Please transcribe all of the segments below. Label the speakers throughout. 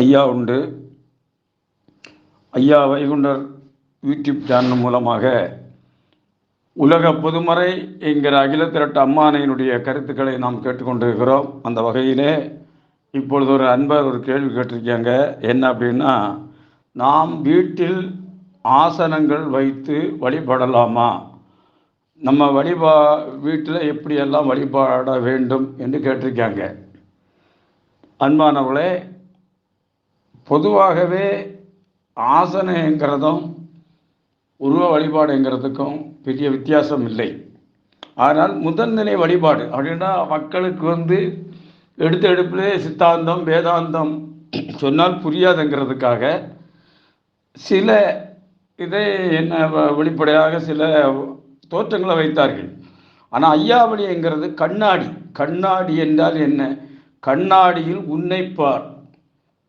Speaker 1: ஐயா உண்டு. ஐயா வைகுண்டர் யூடியூப் சேனல் மூலமாக உலக பொதுமறை என்கிற அகில திரட்ட அம்மானையினுடைய கருத்துக்களை நாம் கேட்டுக்கொண்டிருக்கிறோம். அந்த வகையிலே இப்பொழுது ஒரு அன்பர் ஒரு கேள்வி கேட்டிருக்காங்க. என்ன அப்படின்னா நாம் வீட்டில் ஆசனங்கள் வைத்து வழிபடலாமா? நம்ம வழிபா வீட்டில் எப்படியெல்லாம் வழிபாட வேண்டும் என்று கேட்டிருக்காங்க. அன்பானவர்களே பொதுவாகவே ஆசனங்கிறதும் உருவ வழிபாடுங்கிறதுக்கும் பெரிய வித்தியாசம் இல்லை. ஆனால் முதல்நிலை வழிபாடு அப்படின்னா மக்களுக்கு வந்து எடுத்த எடுப்பிலே சித்தாந்தம் வேதாந்தம் சொன்னால் புரியாதுங்கிறதுக்காக சில இதை என்ன வ- வெளிப்படையாக சில தோற்றங்களை வைத்தார்கள். ஆனால் ஐயாவளிங்கிறது கண்ணாடி. கண்ணாடி என்றால் என்ன? கண்ணாடியில் உன்னை பார்.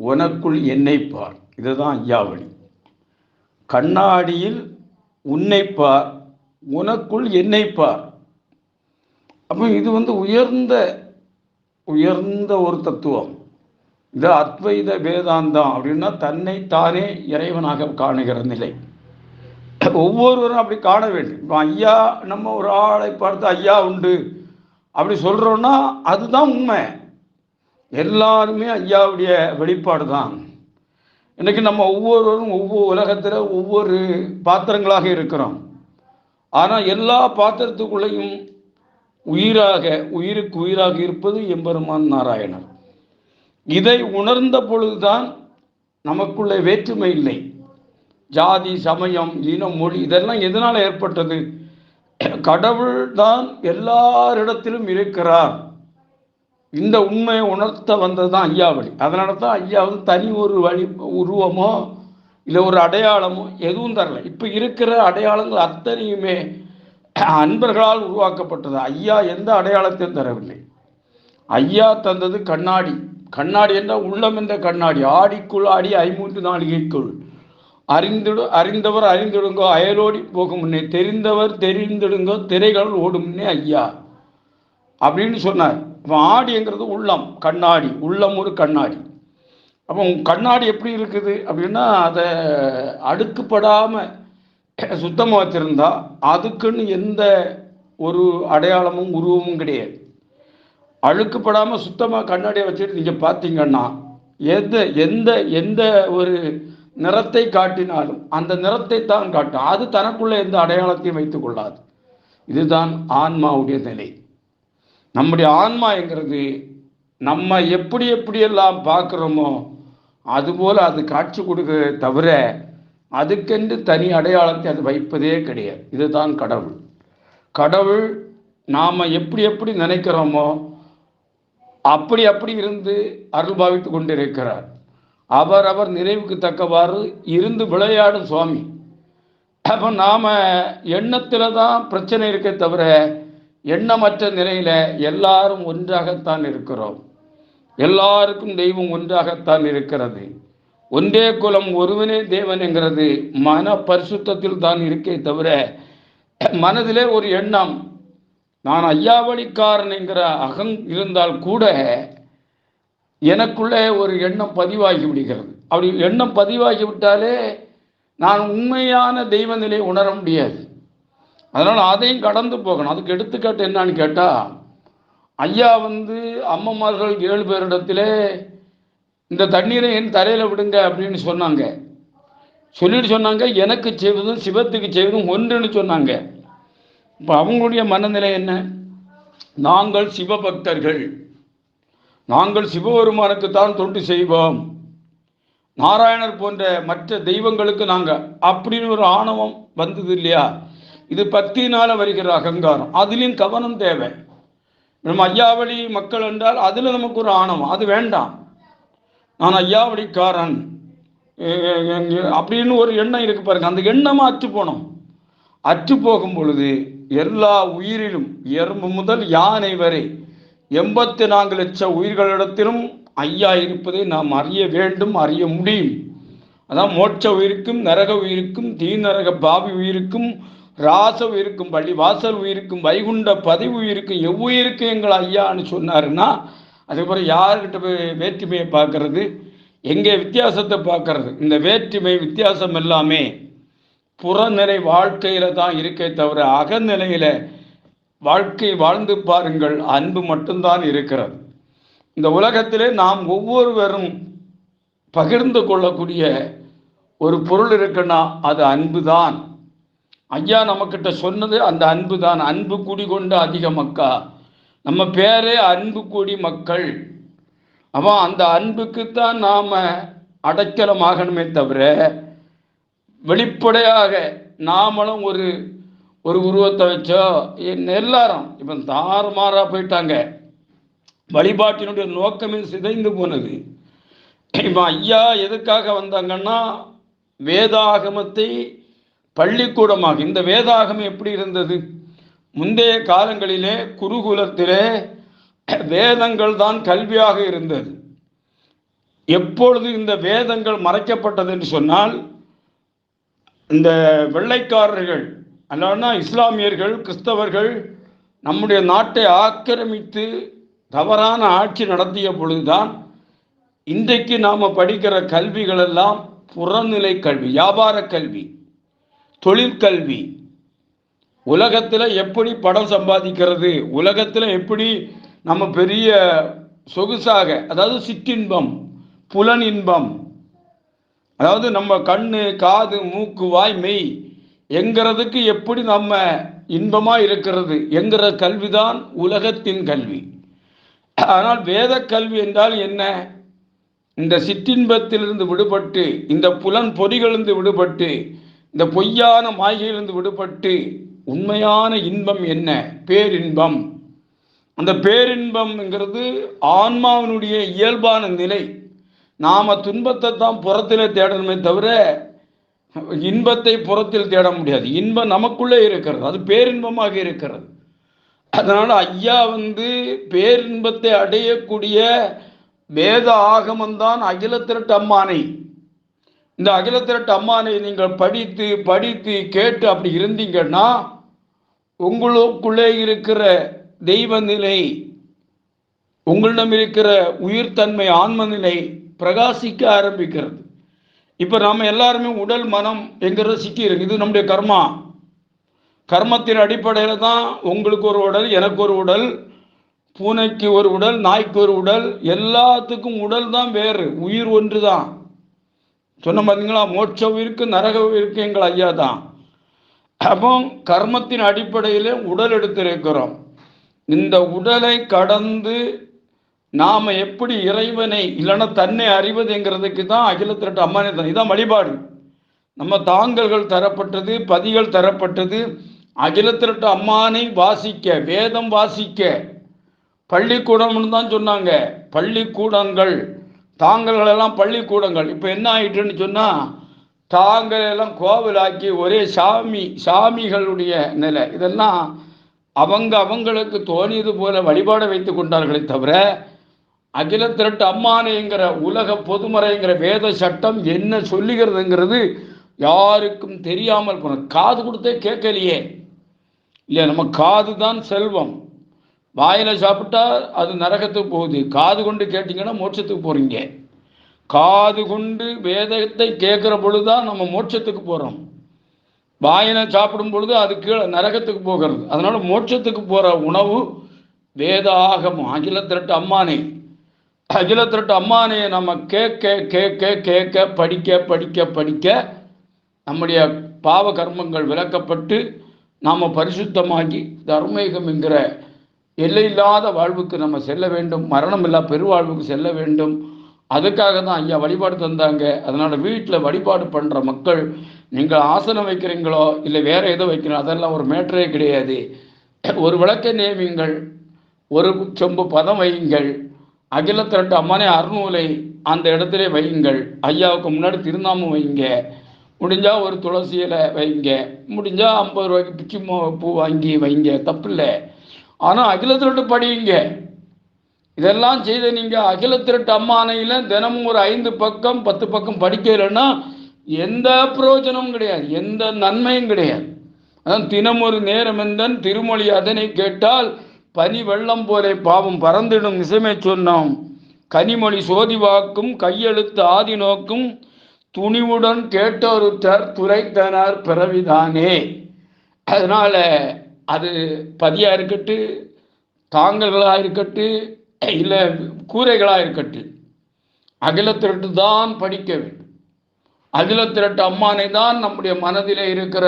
Speaker 1: உனக்குள் என்னை பார். இதுதான் ஐயாவளி கண்ணாடியில் உன்னை பார். உனக்குள் என்னை பார். அப்போ இது வந்து உயர்ந்த உயர்ந்த ஒரு தத்துவம். இது அத்வைத வேதாந்தம் அப்படின்னா தன்னை தானே இறைவனாக காணுகிற நிலை. ஒவ்வொருவரும் அப்படி காண வேண்டும். இப்போ ஐயா நம்ம ஒரு ஆளை பார்த்து ஐயா உண்டு. அப்படி சொல்கிறோன்னா அதுதான் உண்மை. எல்லாருமே ஐயாவுடைய வெளிப்பாடு தான் இன்னைக்கு நம்ம ஒவ்வொருவரும் ஒவ்வொரு உலகத்தில் ஒவ்வொரு பாத்திரங்களாக இருக்கிறோம். ஆனால் எல்லா பாத்திரத்துக்குள்ளேயும் உயிராக உயிருக்கு உயிராக இருப்பது எம்பெருமான் நாராயணர். இதை உணர்ந்த பொழுதுதான் நமக்குள்ளே வேற்றுமை இல்லை. ஜாதி சமயம் இனம் மொழி இதெல்லாம் எதனால் ஏற்பட்டது? கடவுள் தான் எல்லாரிடத்திலும் இருக்கிறார். இந்த உண்மையை உணர்த்த வந்தது தான் ஐயா வழி அதனால தான் ஐயா வந்து தனி ஒரு வழி உருவமோ இல்லை ஒரு அடையாளமோ எதுவும் தரல. இப்போ இருக்கிற அடையாளங்கள் அத்தனையுமே அன்பர்களால் உருவாக்கப்பட்டது. ஐயா எந்த அடையாளத்தையும் தரவில்லை. ஐயா தந்தது கண்ணாடி. கண்ணாடி என்றால் உள்ளம் என்ற கண்ணாடி. ஆடிக்குள் ஆடி ஐமூன்று நாளிகைக்குள் அறிந்திடு அறிந்தவர் அறிந்திடுங்கோ அயலோடி போகும் முன்னே. தெரிந்தவர் தெரிந்திடுங்கோ திரைகள் ஓடும் முன்னே ஐயா. அப்படின்னு சொன்னார். ஆடிங்கிறது உள்ளம் கண்ணாடி. உள்ளம் ஒரு கண்ணாடி. அப்போ கண்ணாடி எப்படி இருக்குது அப்படின்னா அதை அடுக்குப்படாமல் சுத்தமாக வச்சுருந்தா அதுக்குன்னு எந்த ஒரு அடையாளமும் உருவமும் கிடையாது. அழுக்குப்படாமல் சுத்தமாக கண்ணாடியை வச்சுட்டு நீங்கள் பார்த்தீங்கன்னா எந்த எந்த எந்த ஒரு நிறத்தை காட்டினாலும் அந்த நிறத்தை தான் காட்டும். அது தனக்குள்ள எந்த அடையாளத்தையும் வைத்துக் கொள்ளாது. இதுதான் ஆன்மாவுடைய நிலை. நம்முடைய ஆன்மாங்கிறது நம்ம எப்படி எப்படியெல்லாம் பார்க்குறோமோ அதுபோல் அது காட்சி கொடுக்க தவிர அதுக்கென்று தனி அடையாளத்தை அது வைப்பதே கிடையாது. இதுதான் கடவுள். கடவுள் நாம் எப்படி எப்படி நினைக்கிறோமோ அப்படி அப்படி இருந்து அருள் பாவித்து கொண்டிருக்கிறார். அவர் அவர் நிறைவுக்கு தக்கவாறு இருந்து விளையாடும் சுவாமி. அப்போ நாம் எண்ணத்தில் தான் பிரச்சனை இருக்கே தவிர எண்ணமற்ற நிலையில் எல்லாரும் ஒன்றாகத்தான் இருக்கிறோம். எல்லாருக்கும் தெய்வம் ஒன்றாகத்தான் இருக்கிறது. ஒன்றே குலம் ஒருவனே தேவன் என்கிறது மன பரிசுத்தத்தில் தான் இருக்கே தவிர மனதிலே ஒரு எண்ணம் நான் ஐயாவளிக்காரன் என்கிற அகம் இருந்தால் கூட எனக்குள்ளே ஒரு எண்ணம் பதிவாகி விடுகிறது. அப்படி எண்ணம் பதிவாகி விட்டாலே நான் உண்மையான தெய்வ நிலை உணர முடியாது. அதனால் அதையும் கடந்து போகணும். அதுக்கு எடுத்துக்காட்டு என்னன்னு கேட்டால் ஐயா வந்து அம்மமார்கள் ஏழு பேரிடத்திலே இந்த தண்ணீரை என் தரையில் விடுங்க அப்படின்னு சொன்னாங்க. சொல்லிட்டு சொன்னாங்க எனக்கு செய்வதும் சிவத்துக்கு செய்வதும் ஒன்றுன்னு சொன்னாங்க. இப்போ அவங்களுடைய மனநிலை என்ன? நாங்கள் சிவபக்தர்கள். நாங்கள் சிவபெருமானுக்கு தான் தொண்டு செய்வோம். நாராயணர் போன்ற மற்ற தெய்வங்களுக்கு நாங்கள் அப்படின்னு ஒரு ஆணவம் வந்தது இல்லையா? இது பக்தியினால வருகிற அகங்காரம். அதுலேயும் கவனம் தேவை. நம்ம ஐயாவளி மக்கள் என்றால் அதில் நமக்கு ஒரு ஆணவம். அது வேண்டாம். நான் ஐயாவளிக்காரன். அப்படின்னு ஒரு எண்ணம் இருக்கு பாருங்க. அந்த எண்ணமாக அற்று போனோம். அற்று போகும் பொழுது எல்லா உயிரிலும் எறும்பு முதல் யானை வரை எண்பத்தி நான்கு லட்சம் உயிர்களிடத்திலும் ஐயா இருப்பதை நாம் அறிய வேண்டும் அறிய முடியும். அதான் மோட்ச உயிருக்கும் நரக உயிருக்கும் தீநரக பாவி உயிருக்கும் ராச உயிருக்கும் பள்ளி வாசல் உயிருக்கும் வைகுண்ட பதிவு உயிருக்கும் எவ்வுயிருக்கும் எங்கள் ஐயான்னு சொன்னாருன்னா அதுக்கப்புறம் யார்கிட்ட போய் வேற்றுமையை பார்க்கறது? எங்கே வித்தியாசத்தை பார்க்கறது? இந்த வேற்றுமை வித்தியாசம் எல்லாமே புறநிலை வாழ்க்கையில தான் இருக்கே தவிர அகநிலையில வாழ்க்கை வாழ்ந்து பாருங்கள் அன்பு மட்டும்தான் இருக்கிறது. இந்த உலகத்திலே நாம் ஒவ்வொருவரும் பகிர்ந்து கொள்ளக்கூடிய ஒரு பொருள் இருக்குன்னா அது அன்பு தான் ஐயா நம்மக்கிட்ட சொன்னது அந்த அன்பு தான் அன்பு குடி கொண்ட அதிக மக்கா நம்ம பேரே அன்பு கூடி மக்கள். அவன் அந்த அன்புக்குத்தான் நாம் அடைக்கலமாகணுமே தவிர வெளிப்படையாக நாமளும் ஒரு ஒரு உருவத்தை வச்சோ என் எல்லாரும் இப்போ தாறுமாறாக போயிட்டாங்க. வழிபாட்டினுடைய நோக்கமே சிதைந்து போனது. இப்போ ஐயா எதுக்காக வந்தாங்கன்னா வேதாகமத்தை பள்ளிக்கூடமாக இந்த வேதாகம் எப்படி இருந்தது? முந்தைய காலங்களிலே குருகுலத்திலே வேதங்கள் தான் கல்வியாக இருந்தது. எப்பொழுது இந்த வேதங்கள் மறைக்கப்பட்டது என்று சொன்னால் இந்த வெள்ளைக்காரர்கள் அல்லனா இஸ்லாமியர்கள் கிறிஸ்தவர்கள் நம்முடைய நாட்டை ஆக்கிரமித்து தவறான ஆட்சி நடத்திய பொழுதுதான் இன்றைக்கு நாம் படிக்கிற கல்விகள் எல்லாம் புறநிலை கல்வி வியாபார கல்வி. தொழிற்கல்வி. உலகத்தில் எப்படி படம் சம்பாதிக்கிறது? உலகத்தில் எப்படி நம்ம பெரிய சொகுசாக அதாவது சிற்றின்பம் புலன் இன்பம் அதாவது நம்ம கண்ணு காது மூக்கு வாய் மெய் எங்கிறதுக்கு எப்படி நம்ம இன்பமாக இருக்கிறது என்கிற கல்விதான் உலகத்தின் கல்வி. ஆனால் வேத கல்வி என்றால் என்ன? இந்த சிற்றின்பத்திலிருந்து விடுபட்டு இந்த புலன் பொறிகளிலிருந்து விடுபட்டு இந்த பொய்யான மாயிலிருந்து விடுபட்டு உண்மையான இன்பம் என்ன? பேரின்பம். அந்த பேரின்பம்ங்கிறது ஆன்மாவினுடைய இயல்பான நிலை. நாம துன்பத்தை தான் புறத்தில் தேடணுமே தவிர இன்பத்தை புறத்தில் தேட முடியாது. இன்பம் நமக்குள்ளே இருக்கிறது. அது பேரின்பமாக இருக்கிறது. அதனால் ஐயா வந்து பேரின்பத்தை அடையக்கூடிய வேத ஆகமந்தான் அகில திரட்டு அம்மானை. இந்த அகில திரட்டு அம்மானை நீங்கள் படித்து படித்து கேட்டு அப்படி இருந்தீங்கன்னா உங்களுக்குள்ளே இருக்கிற தெய்வ நிலை உங்களிடம் இருக்கிற உயிர்த்தன்மை ஆன்ம நிலை பிரகாசிக்க ஆரம்பிக்கிறது. இப்போ நாம் எல்லாருமே உடல் மனம் என்கிறத சிக்கியிருக்கு. இது நம்முடைய கர்மா. கர்மத்தின் அடிப்படையில் தான் உங்களுக்கு ஒரு உடல் எனக்கு ஒரு உடல் பூனைக்கு ஒரு உடல் நாய்க்கு ஒரு உடல் எல்லாத்துக்கும் உடல் தான் வேறு உயிர் ஒன்று தான். சொன்ன பார்த்தீங்களா மோட்ச உயிருக்கு நரக உயிருக்கு எங்கள் ஐயா தான். அப்போ கர்மத்தின் அடிப்படையில் உடல் எடுத்திருக்கிறோம். இந்த உடலை கடந்து நாம் எப்படி இறைவனை இல்லைன்னா தன்னை அறிவதுங்கிறதுக்கு தான் அகிலத்திரட்டு அம்மானே தான் இதான் வழிபாடு. நம்ம தாங்கல்கள் தரப்பட்டது பதிகள் தரப்பட்டது அகிலத்திரட்டு அம்மானை வாசிக்க வேதம் வாசிக்க. பள்ளிக்கூடம்னு தான் சொன்னாங்க. பள்ளிக்கூடங்கள். தாங்கல்கள் எல்லாம் பள்ளிக்கூடங்கள். இப்போ என்ன ஆயிட்டுன்னு சொன்னால் தாங்கள் எல்லாம் கோவிலாக்கி ஒரே சாமி சாமிகளுடைய நிலை. இதெல்லாம் அவங்க அவங்களுக்கு தோணியது போல வழிபாட வைத்து கொண்டார்களே தவிர அகில திரட்டு அம்மானைங்கிற உலக பொதுமறைங்கிற வேத சட்டம் என்ன சொல்லுகிறதுங்கிறது யாருக்கும் தெரியாமல் போன காது கொடுத்தே கேட்கலையே. இல்லையா நம்ம காது தான் செல்வம். வாயில் சாப்பிட்டா அது நரகத்துக்கு போகுது. காது கொண்டு கேட்டிங்கன்னா மோட்சத்துக்கு போகிறீங்க காது கொண்டு வேதத்தை கேட்குற பொழுது தான் நம்ம மோட்சத்துக்கு போகிறோம் வாயில சாப்பிடும் பொழுது அது கீழே நரகத்துக்கு போகிறது. அதனால மோட்சத்துக்கு போகிற உணவு வேத ஆகமும் அகில திரட்டு அம்மானை. அகில திரட்டு அம்மானையை நம்ம கேட்க கேட்க கேட்க படிக்க படிக்க படிக்க நம்முடைய பாவ கர்மங்கள் விளக்கப்பட்டு நாம் பரிசுத்தமாகி தர்மேகம் என்கிற எல்லையில்லாத வாழ்வுக்கு நம்ம செல்ல வேண்டும் மரணமில்லா பெருவாழ்வுக்கு செல்ல வேண்டும். அதுக்காக தான் ஐயா வழிபாடு தந்தாங்க. அதனால் வீட்டில் வழிபாடு பண்ணுற மக்கள் நீங்கள் ஆசனம் வைக்கிறீங்களோ இல்லை வேறு எதோ வைக்கிறோம் அதெல்லாம் ஒரு மேட்டரே கிடையாது. ஒரு விளக்கை நியமிங்கள் ஒரு சொம்பு பதம் வையுங்கள் அகில திரட்டு அம்மானே அருநூலை அந்த இடத்துல வையுங்கள். ஐயாவுக்கு முன்னாடி திருநாமம் வைங்க முடிஞ்சால் ஒரு துளசி இலை வைங்க முடிஞ்சால் ஐம்பது ரூபாய்க்கு பிச்சி மோ- பூ வாங்கி வைங்க. தப்பில்லை. ஆனால் அகில திருட்டு படியுங்க. இதெல்லாம் செய்த நீங்கள் அகில திருட்டு அம்மானையில் தினமும் ஒரு ஐந்து பக்கம் பத்து பக்கம் படிக்கலைன்னா எந்த பிரயோஜனமும் கிடையாது. எந்த நன்மையும் கிடையாது. அதான் தினம் ஒரு நேரம் எந்தன் திருமொழி அதனை கேட்டால் பனி வெள்ளம் போலே பாவம் பறந்திடும் நிசமே சொன்னோம். கனிமொழி சோதிவாக்கும் கையெழுத்து ஆதி நோக்கும் துணிவுடன் கேட்டொருத்தர் துரைத்தனர் பிறவிதானே. அதனால அது பதியா இருக்கட்டு தாங்கல்களாக இருக்கட்டு இல்லை கூரைகளாக இருக்கட்டு அகிலத்திரட்டு தான் படிக்க வேண்டும். அகிலத்திரட்டு அம்மானை தான் நம்முடைய மனதிலே இருக்கிற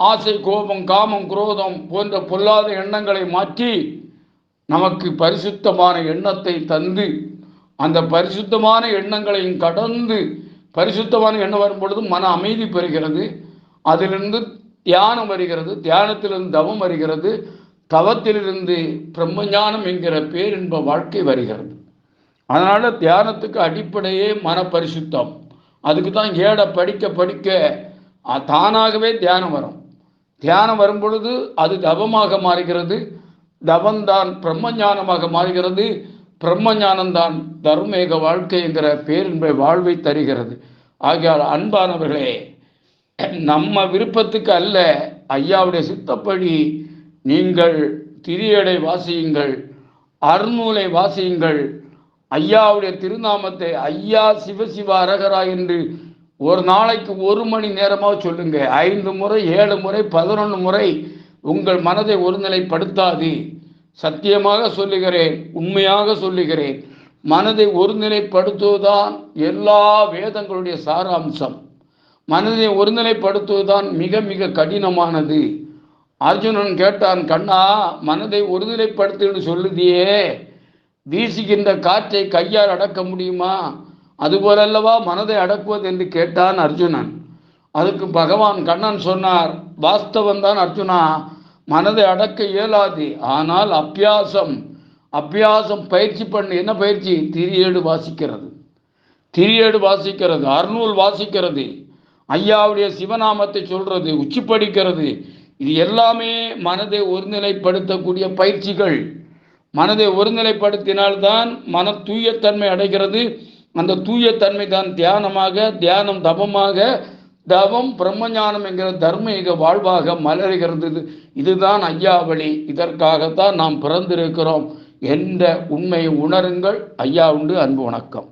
Speaker 1: ஆசை கோபம் காமம் குரோதம் போன்ற பொல்லாத எண்ணங்களை மாற்றி நமக்கு பரிசுத்தமான எண்ணத்தை தந்து அந்த பரிசுத்தமான எண்ணங்களையும் கடந்து பரிசுத்தமான எண்ணம் வரும் பொழுது மன அமைதி பெறுகிறது. அதிலிருந்து தியானம் வருகிறது தியானத்திலிருந்து தவம் வருகிறது தவத்திலிருந்து பிரம்மஞானம் என்கிற பேரின்ப வாழ்க்கை வருகிறது. அதனால் தியானத்துக்கு அடிப்படையே மன பரிசுத்தம் அதுக்கு தான் ஏட படிக்க படிக்க தானாகவே தியானம் வரும். தியானம் வரும் பொழுது அது தவமாக மாறுகிறது. தவம்தான் பிரம்மஞானமாக மாறுகிறது. பிரம்மஞானம்தான் தர்மேக வாழ்க்கை என்கிற பேரின்ப வாழ்வை தருகிறது. ஆகையால் அன்பானவர்களே நம்ம விருப்பத்துக்கு அல்ல ஐயாவுடைய சித்தப்படி நீங்கள் திரியடை வாசியுங்கள் அருநூலை வாசியுங்கள். ஐயாவுடைய திருநாமத்தை ஐயா சிவசிவா அரகரா என்று ஒரு நாளைக்கு ஒரு மணி நேரமாக சொல்லுங்க. ஐந்து முறை ஏழு முறை பதினொன்று முறை உங்கள் மனதை ஒருநிலைப்படுத்தாது. சத்தியமாக சொல்லுகிறேன் உண்மையாக சொல்லுகிறேன். மனதை ஒருநிலைப்படுத்துவதுதான் எல்லா வேதங்களுடைய சாராம்சம். மனதை ஒருநிலைப்படுத்துவதுதான் மிக மிக கடினமானது. அர்ஜுனன் கேட்டான் கண்ணா மனதை ஒருநிலைப்படுத்துன்னு சொல்லுதியே. வீசுகின்ற காற்றை கையால் அடக்க முடியுமா? அதுபோலல்லவா மனதை அடக்குவது? என்று கேட்டான் அர்ஜுனன். அதுக்கு பகவான் கண்ணன் சொன்னார் வாஸ்தவம் தான் அர்ஜுனா மனதை அடக்க இயலாது. ஆனால் அபியாசம் அபியாசம் பயிற்சி பண்ணு. என்ன பயிற்சி? திரியேடு வாசிக்கிறது. திரியேடு வாசிக்கிறது அறுநூல் வாசிக்கிறது. ஐயாவுடைய சிவநாமத்தை சொல்றது உச்சி படிக்கிறது இது எல்லாமே மனதை ஒருநிலைப்படுத்தக்கூடிய பயிற்சிகள். மனதை ஒருநிலைப்படுத்தினால்தான் மன தூயத்தன்மை அடைகிறது. அந்த தூயத்தன்மை தான் தியானமாக தியானம் தபமாக தவம் பிரம்மஞானம் என்கிற தர்மீக வாழ்வாக மலர்கிறது. இதுதான் இதுதான் ஐயாவளி இதற்காகத்தான் நாம் பிறந்திருக்கிறோம். என்ற உண்மையை உணருங்கள். ஐயா உண்டு. அன்பு வணக்கம்.